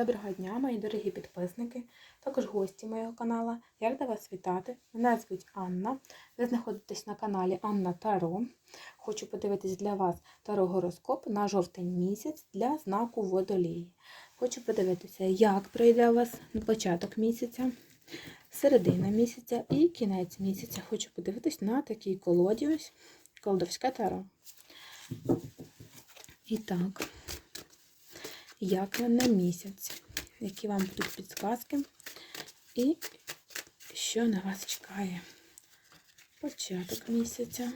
Доброго дня, мої дорогі підписники, також гості моєго каналу. Я рада вас вітати. Мене звуть Анна. Ви знаходитесь на каналі Анна Таро. Хочу подивитись для вас таро гороскоп на жовтень місяць для знаку водолії. Хочу подивитися, як пройде у вас початок місяця, середина місяця і кінець місяця. Хочу подивитись на такій колоді ось колдовське таро. І так як на місяць, які вам будуть підсказки, і що на вас чекає. Початок місяця,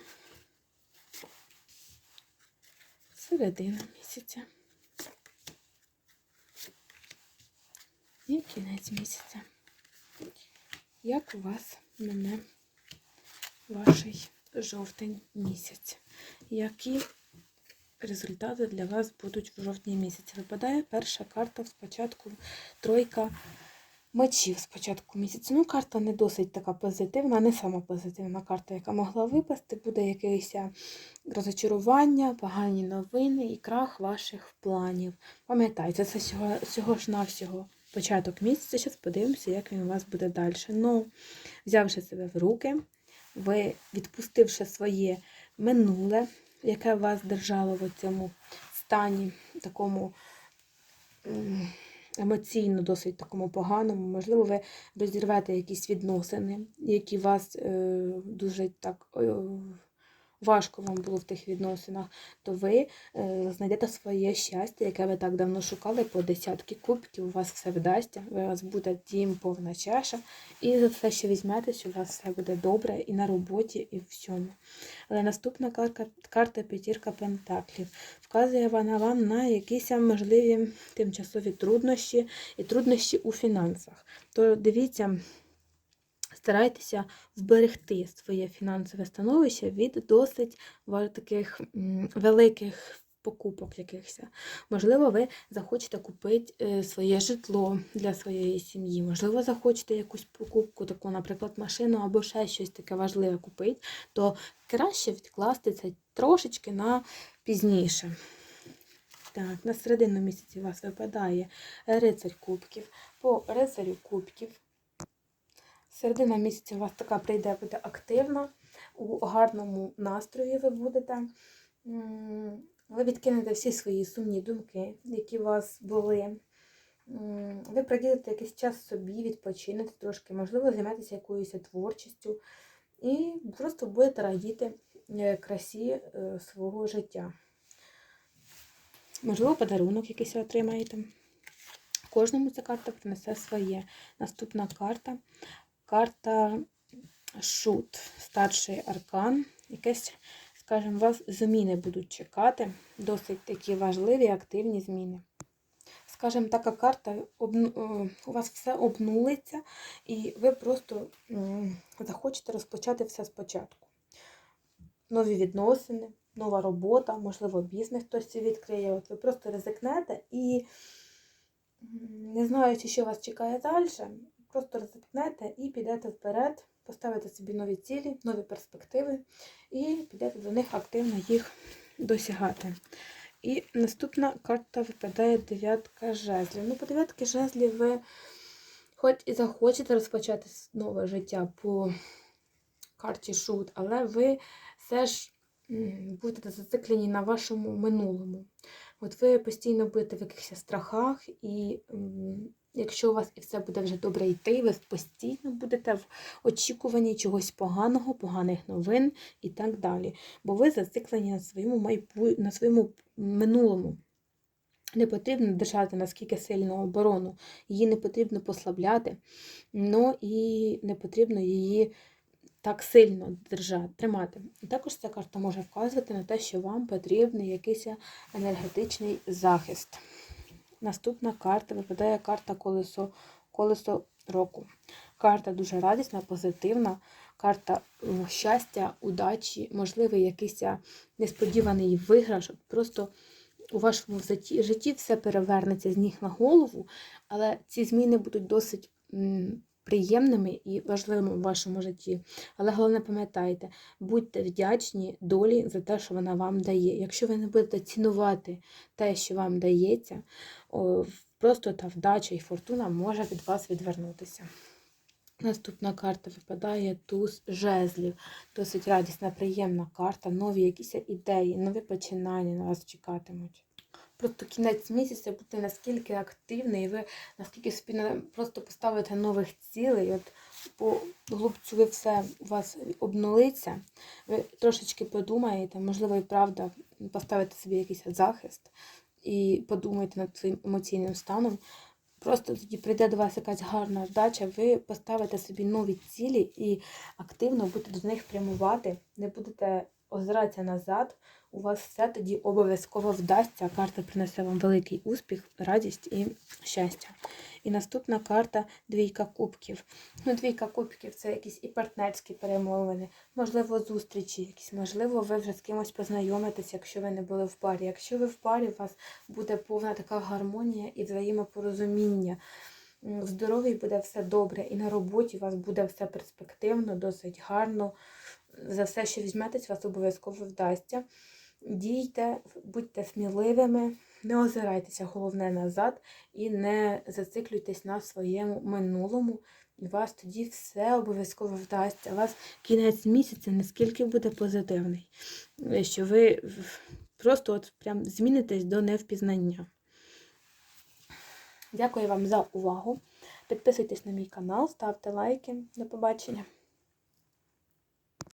середина місяця і кінець місяця. Як у вас мене ваш жовтень місяць? Які результати для вас будуть в жовтні місяці. Випадає перша карта спочатку тройка мечів спочатку місяця. Ну, карта не досить така позитивна, не сама позитивна карта, яка могла випасти, буде якесь розочарування, погані новини і крах ваших планів. Пам'ятайте, це всього, всього ж навсього початок місяця. Зараз подивимося, як він у вас буде далі. Ну, взявши себе в руки, ви відпустивши своє минуле яке вас держало в цьому стані, такому емоційно, досить такому поганому. Можливо, ви розірвете якісь відносини, які вас е, дуже так важко вам було в тих відносинах, то ви е, знайдете своє щастя, яке ви так давно шукали по десятки кубків, у вас все вдасться, у вас буде дім повна чаша, і за все, що візьметесь, у вас все буде добре і на роботі, і в всьому. Але наступна карта, карта п'ятірка Пентаклів. Вказує вона вам на якісь можливі тимчасові труднощі і труднощі у фінансах. То дивіться. Старайтеся вберегти своє фінансове становище від досить таких великих покупок якихось. Можливо, ви захочете купити е, своє житло для своєї сім'ї, можливо, захочете якусь покупку, таку, наприклад, машину або ще щось таке важливе купити, то краще відкласти це трошечки на пізніше. Так, на середину місяці у вас випадає рицарь кубків. По рицарю кубків Середина місяця у вас така прийде, буде активна, у гарному настрої ви будете. Ви відкинете всі свої сумні думки, які у вас були. Ви приділите якийсь час собі, відпочинете трошки, можливо, займетеся якоюсь творчістю і просто будете радіти е, красі е, свого життя. Можливо, подарунок якийсь отримаєте. Кожному ця карта принесе своє. Наступна карта карта Шут, старший аркан. Якесь, скажімо, вас зміни будуть чекати. Досить такі важливі, активні зміни. Скажімо, така карта, е, у вас все обнулиться, і ви просто захочете розпочати все спочатку. Нові відносини, нова робота, можливо, бізнес хтось відкриє. От ви просто ризикнете і, не знаючи, що вас чекає далі, Просто розпитнете і підете вперед, поставите собі нові цілі, нові перспективи і підете до них активно їх досягати. І наступна карта випадає дев'ятка жезлів. Ну, по дев'ятки жезлів ви хоч і захочете розпочати нове життя по карті шут, але ви все ж будете зациклені на вашому минулому. От ви постійно будете в якихось страхах і Якщо у вас і все буде вже добре йти, ви постійно будете в очікуванні чогось поганого, поганих новин і так далі. Бо ви зациклені на своєму майбу... на своєму минулому. Не потрібно держати наскільки сильну оборону, її не потрібно послабляти, але і не потрібно її так сильно держати, тримати. Також ця карта може вказувати на те, що вам потрібний якийсь енергетичний захист. Наступна карта випадає карта колесо колесо року. Карта дуже радісна, позитивна, карта щастя, удачі, можливий якийсь несподіваний виграш. Просто у вашому житті все перевернеться з ніг на голову, але ці зміни будуть досить приємними і важливими у вашому житті. Але головне, пам'ятайте, будьте вдячні долі за те, що вона вам дає. Якщо ви не будете цінувати те, що вам дається, просто та вдача і фортуна може від вас відвернутися. Наступна карта випадає туз жезлів. Досить радісна, приємна карта, нові якісь ідеї, нові починання на вас чекатимуть. Просто кінець місяця бути наскільки активний, і ви наскільки собі просто поставите нових цілей. От по глубцю ви все у вас обнулиться. Ви трошечки подумаєте, можливо, і правда поставите собі якийсь захист і подумайте над своїм емоційним станом. Просто тоді прийде до вас якась гарна вдача, ви поставите собі нові цілі і активно будете до них прямувати, не будете озиратися назад. У вас все тоді обов'язково вдасться. Карта принесе вам великий успіх, радість і щастя. І наступна карта двійка кубків. Ну, двійка кубків це якісь і партнерські перемовини, можливо, зустрічі, якісь, можливо, ви вже з кимось познайомитесь, якщо ви не були в парі. Якщо ви в парі, у вас буде повна така гармонія і взаємопорозуміння. В здоров'ї буде все добре, і на роботі у вас буде все перспективно, досить гарно. За все, що візьметесь, вас обов'язково вдасться. Дійте, будьте сміливими, не озирайтеся головне назад і не зациклюйтесь на своєму минулому. І вас тоді все обов'язково вдасться. У вас кінець місяця наскільки буде позитивний, що ви просто от прям змінитесь до невпізнання. Дякую вам за увагу. Підписуйтесь на мій канал, ставте лайки. До побачення.